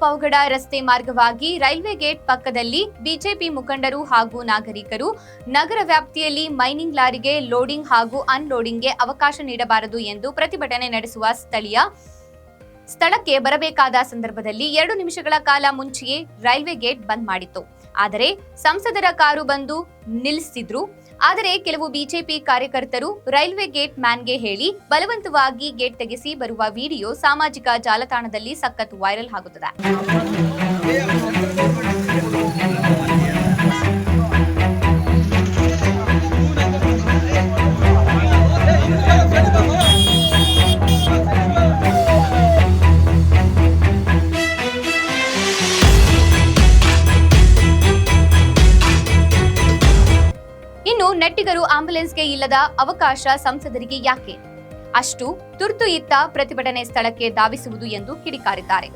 ಪೌಗಡ ರಸ್ತೆ ಮಾರ್ಗವಾಗಿ railway gate ಪಕ್ಕದಲ್ಲಿ ಬಿಜೆಪಿ ಮುಖಂಡರು ಹಾಗೂ ನಾಗರಿಕರು ನಗರ ವ್ಯಾಪ್ತಿಯಲ್ಲಿ ಮೈನಿಂಗ್ ಲಾರಿಗೆ ಲೋಡಿಂಗ್ ಹಾಗೂ ಅನ್ಲೋಡಿಂಗ್ಗೆ ಅವಕಾಶ ನೀಡಬಾರದು ಎಂದು ಪ್ರತಿಭಟನೆ ನಡೆಸುವ ಸ್ಥಳೀಯ ಸ್ಥಳಕ್ಕೆ ಬರಬೇಕಾದ ಸಂದರ್ಭದಲ್ಲಿ ಎರಡು ನಿಮಿಷಗಳ ಕಾಲ ಮುಂಚೆಯೇ ರೈಲ್ವೆ ಗೇಟ್ ಬಂದ್ ಮಾಡಿತ್ತು. ಆದರೆ ಸಂಸದರ ಕಾರು ಬಂದು ನಿಲ್ಲಿಸಿದ್ರು. ಆದರೆ ಕೆಲವು ಬಿಜೆಪಿ ಕಾರ್ಯಕರ್ತರು ರೈಲ್ವೆ ಗೇಟ್ ಮ್ಯಾನ್ಗೆ ಹೇಳಿ ಬಲವಂತವಾಗಿ ಗೇಟ್ ತೆಗೆಸಿ ಬರುವ ವಿಡಿಯೋ ಸಾಮಾಜಿಕ ಜಾಲತಾಣದಲ್ಲಿ ಸಖತ್ ವೈರಲ್ ಆಗುತ್ತದೆ. ಇನ್ನು ನೆಟ್ಟಿಗರು ಆಂಬ್ಯುಲೆನ್ಸ್ಗೆ ಇಲ್ಲದ ಅವಕಾಶ ಸಂಸದರಿಗೆ ಯಾಕೆ? ಅಷ್ಟು ತುರ್ತು ಇತ್ತ ಪ್ರತಿಭಟನೆ ಸ್ಥಳಕ್ಕೆ ಧಾವಿಸುವುದು ಎಂದು ಕಿಡಿಕಾರಿದ್ದಾರೆ.